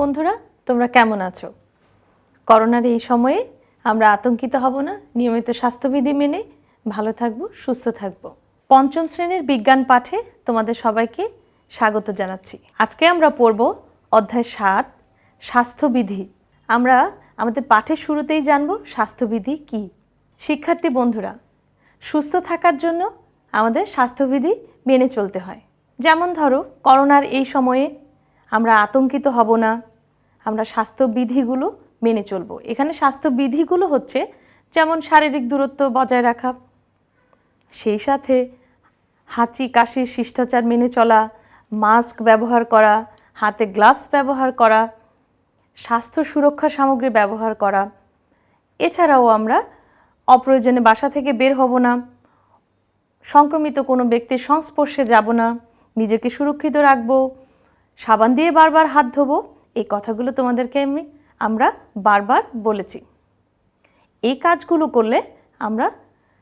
বন্ধুরা, তোমরা কেমন আছো? করোনার এই সময়ে আমরা আতঙ্কিত হব না, নিয়মিত স্বাস্থ্যবিধি মেনে ভালো থাকব, সুস্থ থাকব। পঞ্চম শ্রেণির বিজ্ঞান পাঠে তোমাদের সবাইকে স্বাগত জানাচ্ছি। আজকে আমরা পড়ব অধ্যায় সাত, স্বাস্থ্যবিধি। আমরা আমাদের পাঠের শুরুতেই জানব স্বাস্থ্যবিধি কি। শিক্ষার্থী বন্ধুরা, সুস্থ থাকার জন্য আমাদের স্বাস্থ্যবিধি মেনে চলতে হয়। যেমন ধরো, করোনার এই সময়ে আমরা আতঙ্কিত হব না। আমরা স্বাস্থ্যবিধিগুলো মেনে চলবো। এখানে স্বাস্থ্যবিধিগুলো হচ্ছে যেমন শারীরিক দূরত্ব বজায় রাখা, সেই সাথে হাঁচি, কাশির শিষ্টাচার মেনে চলা, মাস্ক ব্যবহার করা, হাতে গ্লাভস ব্যবহার করা, স্বাস্থ্য সুরক্ষা সামগ্রী ব্যবহার করা। এছাড়াও আমরা অপ্রয়োজনে বাসা থেকে বের হব না, সংক্রমিত কোনো ব্যক্তির সংস্পর্শে যাব না, নিজেকে সুরক্ষিত রাখব সাবান দিয়ে বারবার হাত ধোবো, এই কথাগুলো তোমাদেরকে আমি, আমরা বারবার বলেছি। এই কাজগুলো করলে আমরা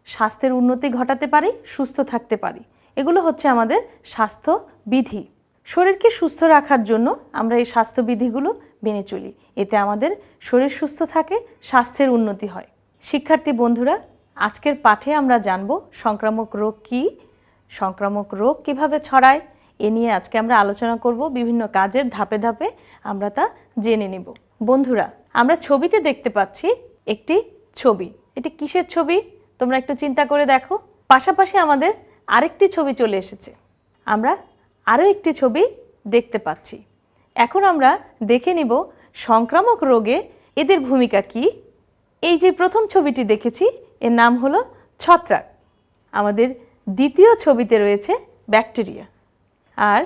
স্বাস্থ্যের উন্নতি ঘটাতে পারি, সুস্থ থাকতে পারি। এগুলো হচ্ছে আমাদের স্বাস্থ্য বিধি শরীরকে সুস্থ রাখার জন্য আমরা এই স্বাস্থ্যবিধিগুলো মেনে চলি। এতে আমাদের শরীর সুস্থ থাকে, স্বাস্থ্যের উন্নতি হয়। শিক্ষার্থী বন্ধুরা, আজকের পাঠে আমরা জানব সংক্রামক রোগ কী? সংক্রামক রোগ কীভাবে ছড়ায়? এ নিয়ে আজকে আমরা আলোচনা করব বিভিন্ন কাজের ধাপে ধাপে আমরা তা জেনে নেব। বন্ধুরা, আমরা ছবিতে দেখতে পাচ্ছি একটি ছবি। এটি কিসের ছবি? তোমরা একটু চিন্তা করে দেখো। পাশাপাশি আমাদের আরেকটি ছবি চলে এসেছে। আমরা আরও একটি ছবি দেখতে পাচ্ছি। এখন আমরা দেখে নিব সংক্রামক রোগে এদের ভূমিকা কি। এই যে প্রথম ছবিটি দেখেছি, এর নাম হলো ছত্রাক। আমাদের দ্বিতীয় ছবিতে রয়েছে ব্যাকটেরিয়া। আর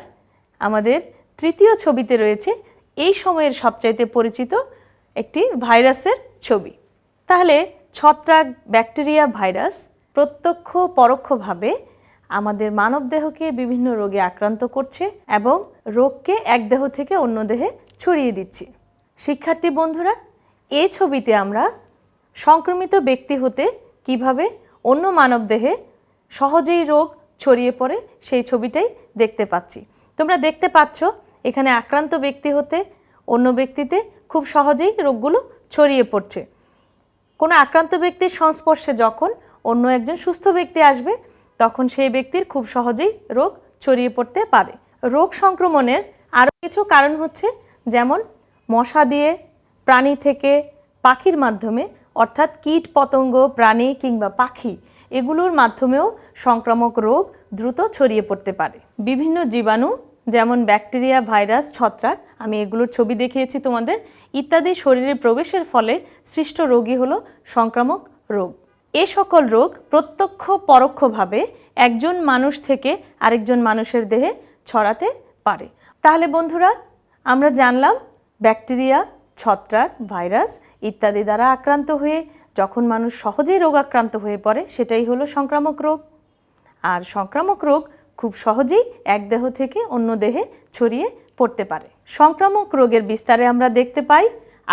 আমাদের তৃতীয় ছবিতে রয়েছে এই সময়ের সবচাইতে পরিচিত একটি ভাইরাসের ছবি। তাহলে ছত্রাক ব্যাকটেরিয়া ভাইরাস প্রত্যক্ষ পরোক্ষভাবে আমাদের মানবদেহকে বিভিন্ন রোগে আক্রান্ত করছে এবং রোগকে এক দেহ থেকে অন্য দেহে ছড়িয়ে দিচ্ছে। শিক্ষার্থী বন্ধুরা এই ছবিতে আমরা সংক্রমিত ব্যক্তি হতে কীভাবে অন্য মানবদেহে সহজেই রোগ ছড়িয়ে পড়ে সেই ছবিটাই দেখতে পাচ্ছি। তোমরা দেখতে পাচ্ছ, এখানে আক্রান্ত ব্যক্তি হতে অন্য ব্যক্তিতে খুব সহজেই রোগগুলো ছড়িয়ে পড়ছে। কোনো আক্রান্ত ব্যক্তির সংস্পর্শে যখন অন্য একজন সুস্থ ব্যক্তি আসবে, তখন সেই ব্যক্তির খুব সহজেই রোগ ছড়িয়ে পড়তে পারে। রোগ সংক্রমণের আরও কিছু কারণ হচ্ছে, যেমন মশা দিয়ে প্রাণী থেকে পাখির মাধ্যমে, অর্থাৎ কীট পতঙ্গ প্রাণী কিংবা পাখি, এগুলোর মাধ্যমেও সংক্রামক রোগ দ্রুত ছড়িয়ে পড়তে পারে। বিভিন্ন জীবাণু, যেমন ব্যাকটেরিয়া, ভাইরাস, ছত্রাক, আমি এগুলোর ছবি দেখিয়েছি তোমাদের, ইত্যাদি শরীরে প্রবেশের ফলে সৃষ্ট রোগই হলো সংক্রামক রোগ। এ সকল রোগ প্রত্যক্ষ পরোক্ষভাবে একজন মানুষ থেকে আরেকজন মানুষের দেহে ছড়াতে পারে। তাহলে বন্ধুরা, আমরা জানলাম ব্যাকটেরিয়া, ছত্রাক, ভাইরাস ইত্যাদি দ্বারা আক্রান্ত হয়ে যখন মানুষ সহজেই রোগাক্রান্ত হয়ে পড়ে, সেটাই হলো সংক্রামক রোগ। আর সংক্রামক রোগ খুব সহজেই এক দেহ থেকে অন্য দেহে ছড়িয়ে পড়তে পারে। সংক্রামক রোগের বিস্তারে আমরা দেখতে পাই,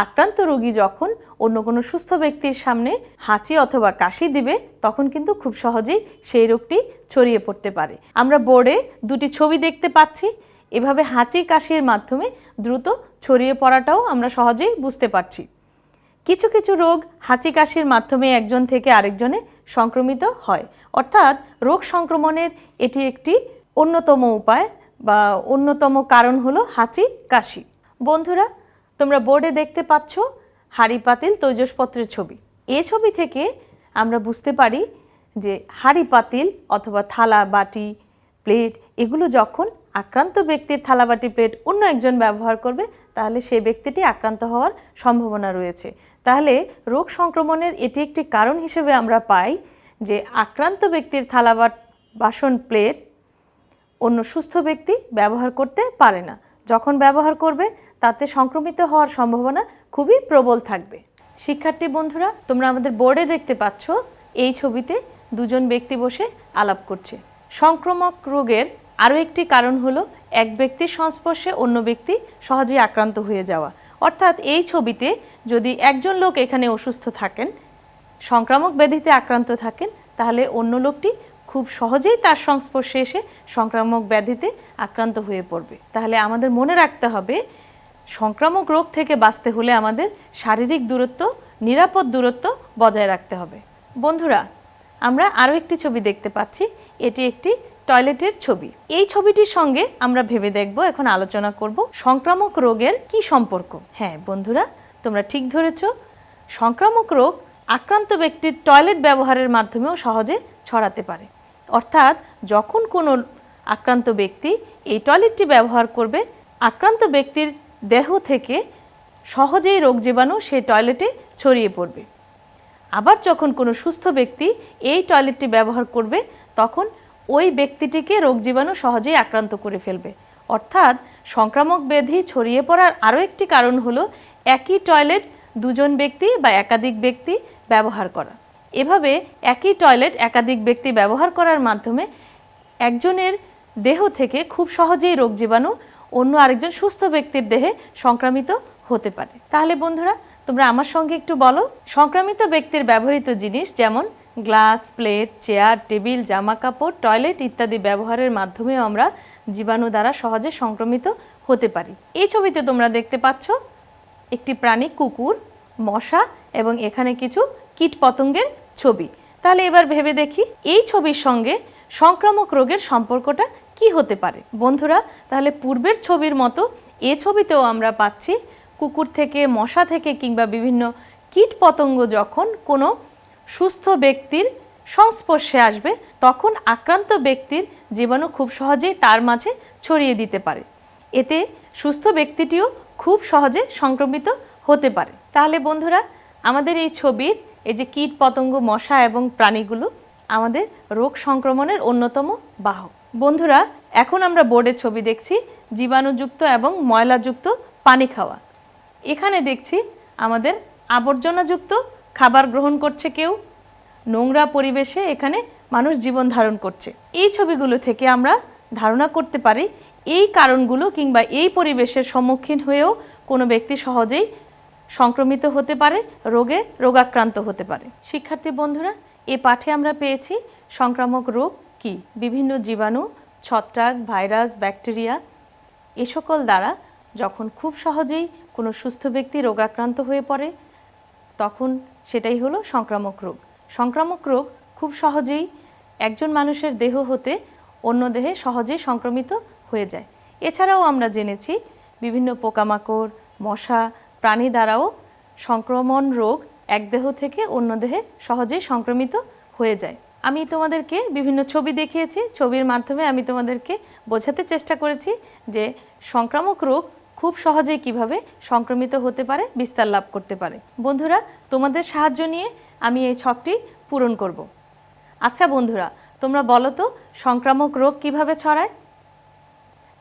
আক্রান্ত রোগী যখন অন্য কোনো সুস্থ ব্যক্তির সামনে হাঁচি অথবা কাশি দিবে, তখন কিন্তু খুব সহজেই সেই রোগটি ছড়িয়ে পড়তে পারে। আমরা বোর্ডে দুটি ছবি দেখতে পাচ্ছি। এভাবে হাঁচি কাশির মাধ্যমে দ্রুত ছড়িয়ে পড়াটাও আমরা সহজেই বুঝতে পারছি। কিছু কিছু রোগ হাঁচি কাশির মাধ্যমে একজন থেকে আরেকজনে সংক্রমিত হয়। অর্থাৎ রোগ সংক্রমণের এটি একটি অন্যতম উপায় বা অন্যতম কারণ হলো হাঁচি কাশি। বন্ধুরা, তোমরা বোর্ডে দেখতে পাচ্ছ হাঁড়ি পাতিল তৈজসপত্রের ছবি। এ ছবি থেকে আমরা বুঝতে পারি যে হাড়ি পাতিল অথবা থালা, বাটি, প্লেট এগুলো যখন আক্রান্ত ব্যক্তির থালাবাটি প্লেট অন্য একজন ব্যবহার করবে তাহলে সেই ব্যক্তিটি আক্রান্ত হওয়ার সম্ভাবনা রয়েছে। তাহলে রোগ সংক্রমণের এটি একটি কারণ হিসেবে আমরা পাই যে আক্রান্ত ব্যক্তির থালা বা- বাসন প্লেট অন্য সুস্থ ব্যক্তি ব্যবহার করতে পারে না। যখন ব্যবহার করবে, তাতে সংক্রমিত হওয়ার সম্ভাবনা খুবই প্রবল থাকবে। শিক্ষার্থী বন্ধুরা, তোমরা আমাদের বোর্ডে দেখতে পাচ্ছ, এই ছবিতে দুজন ব্যক্তি বসে আলাপ করছে। সংক্রমক রোগের আরও একটি কারণ হলো এক ব্যক্তির সংস্পর্শে অন্য ব্যক্তি সহজেই আক্রান্ত হয়ে যাওয়া। অর্থাৎ এই ছবিতে যদি একজন লোক এখানে অসুস্থ থাকেন, সংক্রামক ব্যাধিতে আক্রান্ত থাকেন, তাহলে অন্য লোকটি খুব সহজেই তার সংস্পর্শে এসে সংক্রামক ব্যাধিতে আক্রান্ত হয়ে পড়বে। তাহলে আমাদের মনে রাখতে হবে, সংক্রামক রোগ থেকে বাঁচতে হলে আমাদের শারীরিক দূরত্ব, নিরাপদ দূরত্ব বজায় রাখতে হবে। বন্ধুরা, আমরা আরও একটি ছবি দেখতে পাচ্ছি। এটি একটি টয়লেটের ছবি। এই ছবিটির সঙ্গে আমরা ভেবে দেখব, এখন আলোচনা করব সংক্রামক রোগের কি সম্পর্ক। হ্যাঁ বন্ধুরা, তোমরা ঠিক ধরেছ, সংক্রামক রোগ আক্রান্ত ব্যক্তির টয়লেট ব্যবহারের মাধ্যমেও সহজে ছড়াতে পারে। অর্থাৎ, যখন কোনো আক্রান্ত ব্যক্তি এই টয়লেটটি ব্যবহার করবে, আক্রান্ত ব্যক্তির দেহ থেকে সহজেই রোগ জীবাণু সেই টয়লেটে ছড়িয়ে পড়বে। আবার যখন কোনো সুস্থ ব্যক্তি এই টয়লেটটি ব্যবহার করবে, তখন ওই ব্যক্তিটিকে রোগ জীবাণু সহজেই আক্রান্ত করে ফেলবে। অর্থাৎ সংক্রামক ব্যাধি ছড়িয়ে পড়ার আরও একটি কারণ হলো একই টয়লেট দুজন ব্যক্তি বা একাধিক ব্যক্তি ব্যবহার করা। এভাবে একই টয়লেট একাধিক ব্যক্তি ব্যবহার করার মাধ্যমে একজনের দেহ থেকে খুব সহজেই রোগ জীবাণু অন্য আরেকজন সুস্থ ব্যক্তির দেহে সংক্রামিত হতে পারে। তাহলে বন্ধুরা, তোমরা আমার সঙ্গে একটু বলো, সংক্রামিত ব্যক্তির ব্যবহৃত জিনিস যেমন গ্লাস, প্লেট, চেয়ার, টেবিল জামা কাপড় টয়লেট ইত্যাদি ব্যবহারের মাধ্যমেও আমরা জীবাণু দ্বারা সহজে সংক্রমিত হতে পারি। এই ছবিতে তোমরা দেখতে পাচ্ছ একটি প্রাণী, কুকুর, মশা এবং এখানে কিছু কীট পতঙ্গের ছবি। তাহলে এবার ভেবে দেখি এই ছবির সঙ্গে সংক্রামক রোগের সম্পর্কটা কি হতে পারে। বন্ধুরা, তাহলে পূর্বের ছবির মতো এ ছবিতেও আমরা পাচ্ছি কুকুর থেকে, মশা থেকে কিংবা বিভিন্ন কীট পতঙ্গ যখন কোনো সুস্থ ব্যক্তির সংস্পর্শে আসবে, তখন আক্রান্ত ব্যক্তির জীবাণু খুব সহজেই তার মাঝে ছড়িয়ে দিতে পারে। এতে সুস্থ ব্যক্তিটিও খুব সহজে সংক্রমিত হতে পারে। তাহলে বন্ধুরা, আমাদের এই ছবির এই যে কীট পতঙ্গ মশা এবং প্রাণীগুলো আমাদের রোগ সংক্রমণের অন্যতম বাহক। বন্ধুরা, এখন আমরা বোর্ডে ছবি দেখছি, জীবাণুযুক্ত এবং ময়লাযুক্ত পানি খাওয়া। এখানে দেখছি আমাদের আবর্জনাযুক্ত খাবার গ্রহণ করছে কেউ? নোংরা পরিবেশে এখানে মানুষ জীবন ধারণ করছে। এই ছবিগুলো থেকে আমরা ধারণা করতে পারি, এই কারণগুলো কিংবা এই পরিবেশের সম্মুখীন হয়েও কোনো ব্যক্তি সহজেই সংক্রমিত হতে পারে, রোগে রোগাক্রান্ত হতে পারে। শিক্ষার্থী বন্ধুরা, এ পাঠে আমরা পেয়েছি সংক্রামক রোগ কি? বিভিন্ন জীবাণু, ছত্রাক, ভাইরাস, ব্যাকটেরিয়া, এ সকল দ্বারা যখন খুব সহজেই কোনো সুস্থ ব্যক্তি রোগাক্রান্ত হয়ে পড়ে তখন সেটাই হলো সংক্রামক রোগ। সংক্রামক রোগ খুব সহজেই একজন মানুষের দেহ হতে অন্য দেহে সহজেই সংক্রমিত হয়ে যায়। এছাড়াও আমরা জেনেছি বিভিন্ন পোকামাকড়, মশা, প্রাণী দ্বারাও সংক্রমণ রোগ এক দেহ থেকে অন্য দেহে সহজেই সংক্রমিত হয়ে যায়। আমি তোমাদেরকে বিভিন্ন ছবি দেখিয়েছি, ছবির মাধ্যমে আমি তোমাদেরকে বোঝাতে চেষ্টা করেছি যে সংক্রামক রোগ খুব সহজেই কীভাবে সংক্রমিত হতে পারে, বিস্তার লাভ করতে পারে। বন্ধুরা, তোমাদের সাহায্য নিয়ে আমি এই ছকটি পূরণ করব। আচ্ছা বন্ধুরা, তোমরা বলো তো, সংক্রামক রোগ কীভাবে ছড়ায়?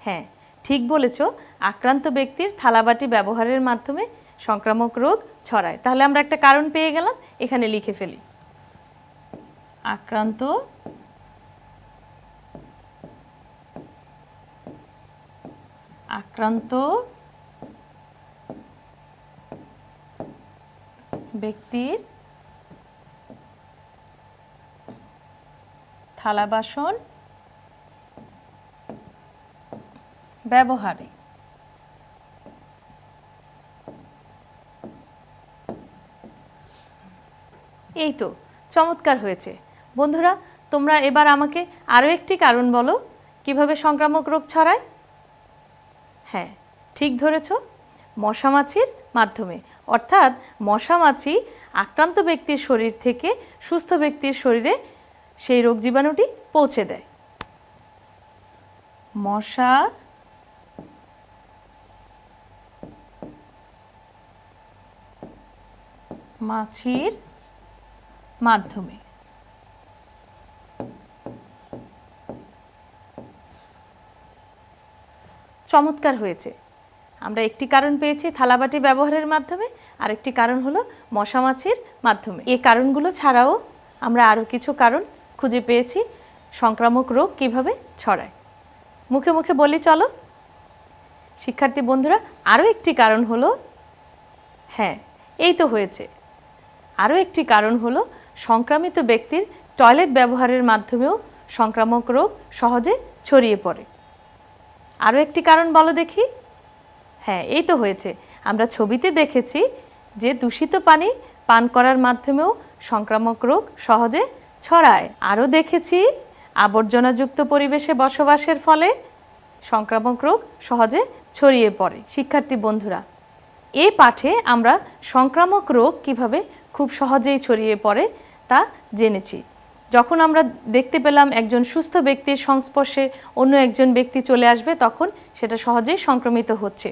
হ্যাঁ ঠিক বলেছ, আক্রান্ত ব্যক্তির থালাবাটি ব্যবহারের মাধ্যমে সংক্রামক রোগ ছড়ায়। তাহলে আমরা একটা কারণ পেয়ে গেলাম, এখানে লিখে ফেলি। আক্রান্ত আক্রান্ত ব্যক্তির থালা বাসন ব্যবহারে। এই তো, চমৎকার হয়েছে। বন্ধুরা, তোমরা এবার আমাকে আরও একটি কারণ বলো, কীভাবে সংক্রামক রোগ ছড়ায়? হ্যাঁ ঠিক ধরেছ। মশামাছির মাধ্যমে। অর্থাৎ মশামাছি আক্রান্ত ব্যক্তির শরীর থেকে সুস্থ ব্যক্তির শরীরে সেই রোগ জীবাণুটি পৌঁছে দেয়। মশা মাছির মাধ্যমে। চমৎকার হয়েছে। আমরা একটি কারণ পেয়েছি থালাবাটি ব্যবহারের মাধ্যমে, আরেকটি কারণ হলো মশামাছির মাধ্যমে। এই কারণগুলো ছাড়াও আমরা আরও কিছু কারণ খুঁজে পেয়েছি সংক্রামক রোগ কীভাবে ছড়ায়। মুখে মুখে বলি চলো। শিক্ষার্থী বন্ধুরা, আরও একটি কারণ হলো হ্যাঁ এই তো হয়েছে। আরও একটি কারণ হলো সংক্রামিত ব্যক্তির টয়লেট ব্যবহারের মাধ্যমেও সংক্রামক রোগ সহজে ছড়িয়ে পড়ে। আরও একটি কারণ বলো দেখি। হ্যাঁ এই তো হয়েছে। আমরা ছবিতে দেখেছি যে দূষিত পানি পান করার মাধ্যমেও সংক্রামক রোগ সহজে ছড়ায়। আরও দেখেছি আবর্জনাযুক্ত পরিবেশে বসবাসের ফলে সংক্রামক রোগ সহজে ছড়িয়ে পড়ে। শিক্ষার্থী বন্ধুরা, এ পাঠে আমরা সংক্রামক রোগ কীভাবে খুব সহজেই ছড়িয়ে পড়ে তা জেনেছি। যখন আমরা দেখতে পেলাম একজন সুস্থ ব্যক্তির সংস্পর্শে অন্য একজন ব্যক্তি চলে আসবে, তখন সেটা সহজেই সংক্রমিত হচ্ছে।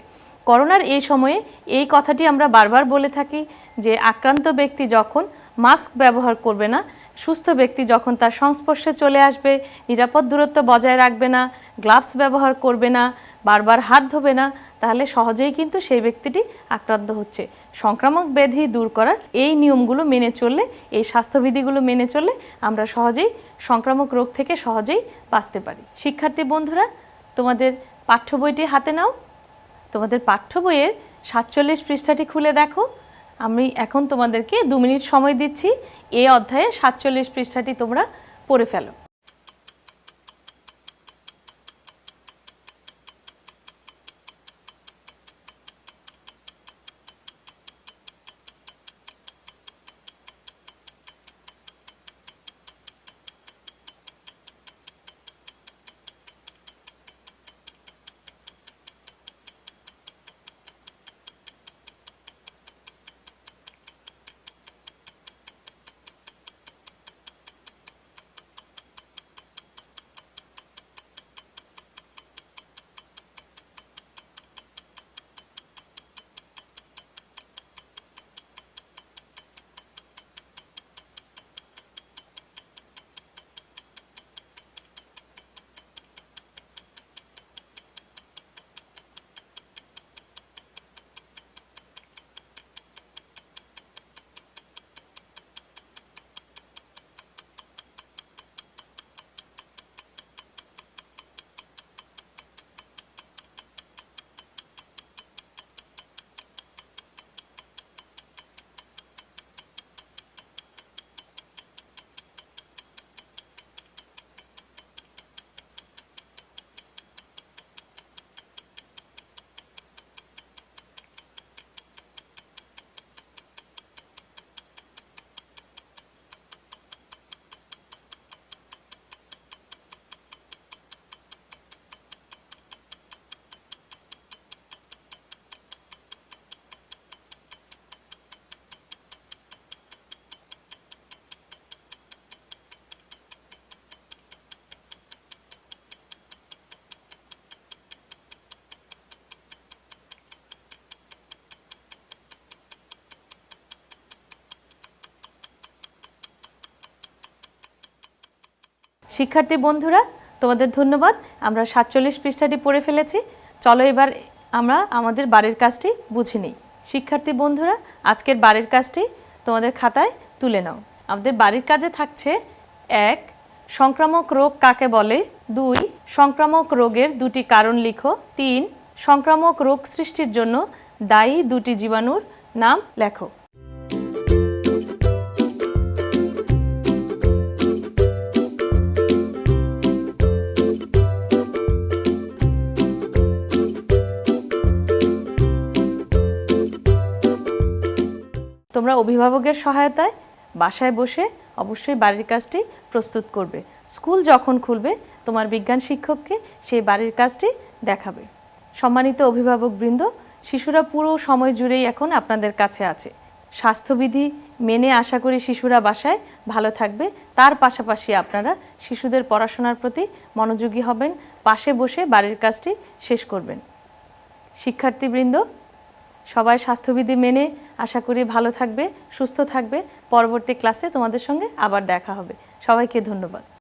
করোনার এই সময়ে এই কথাটি আমরা বারবার বলে থাকি যে, আক্রান্ত ব্যক্তি যখন মাস্ক ব্যবহার করবে না, সুস্থ ব্যক্তি যখন তার সংস্পর্শে চলে আসবে, নিরাপদ দূরত্ব বজায় রাখবে না, গ্লাভস ব্যবহার করবে না, বারবার হাত ধোবে না, তাহলে সহজেই কিন্তু সেই ব্যক্তিটি আক্রান্ত হচ্ছে। সংক্রামক ব্যাধি দূর করার এই নিয়মগুলো মেনে চললে, এই স্বাস্থ্যবিধিগুলো মেনে চললে আমরা সহজেই সংক্রামক রোগ থেকে সহজেই বাঁচতে পারি। শিক্ষার্থী বন্ধুরা, তোমাদের পাঠ্য বইটি হাতে নাও। তোমাদের পাঠ্য বইয়ের সাতচল্লিশ পৃষ্ঠাটি খুলে দেখো। আমি এখন তোমাদেরকে দু মিনিট সময় দিচ্ছি। এই অধ্যায়ে সাতচল্লিশ পৃষ্ঠাটি তোমরা পড়ে ফেলো। শিক্ষার্থী বন্ধুরা, তোমাদের ধন্যবাদ। আমরা সাতচল্লিশ পৃষ্ঠাটি পড়ে ফেলেছি। চলো এবার আমরা আমাদের বাড়ির কাজটি বুঝে নিই। শিক্ষার্থী বন্ধুরা, আজকের বাড়ির কাজটি তোমাদের খাতায় তুলে নাও। আমাদের বাড়ির কাজে থাকছে এক, সংক্রামক রোগ কাকে বলে? দুই, সংক্রামক রোগের দুটি কারণ লিখো। তিন, সংক্রামক রোগ সৃষ্টির জন্য দায়ী দুটি জীবাণুর নাম লেখো। তোমরা অভিভাবকের সহায়তায় বাসায় বসে অবশ্যই বাড়ির কাজটি প্রস্তুত করবে। স্কুল যখন খুলবে, তোমার বিজ্ঞান শিক্ষককে সেই বাড়ির কাজটি দেখাবে। সম্মানিত অভিভাবকবৃন্দ, শিশুরা পুরো সময় জুড়েই এখন আপনাদের কাছে আছে। স্বাস্থ্যবিধি মেনে আশা করি শিশুরা বাসায় ভালো থাকবে। তার পাশাপাশি আপনারা শিশুদের পড়াশোনার প্রতি মনোযোগী হবেন, পাশে বসে বাড়ির কাজটি শেষ করবেন। শিক্ষার্থীবৃন্দ সবাই স্বাস্থ্যবিধি মেনে আশা করি ভালো থাকবে, সুস্থ থাকবে। পরবর্তী ক্লাসে তোমাদের সঙ্গে আবার দেখা হবে। সবাইকে ধন্যবাদ।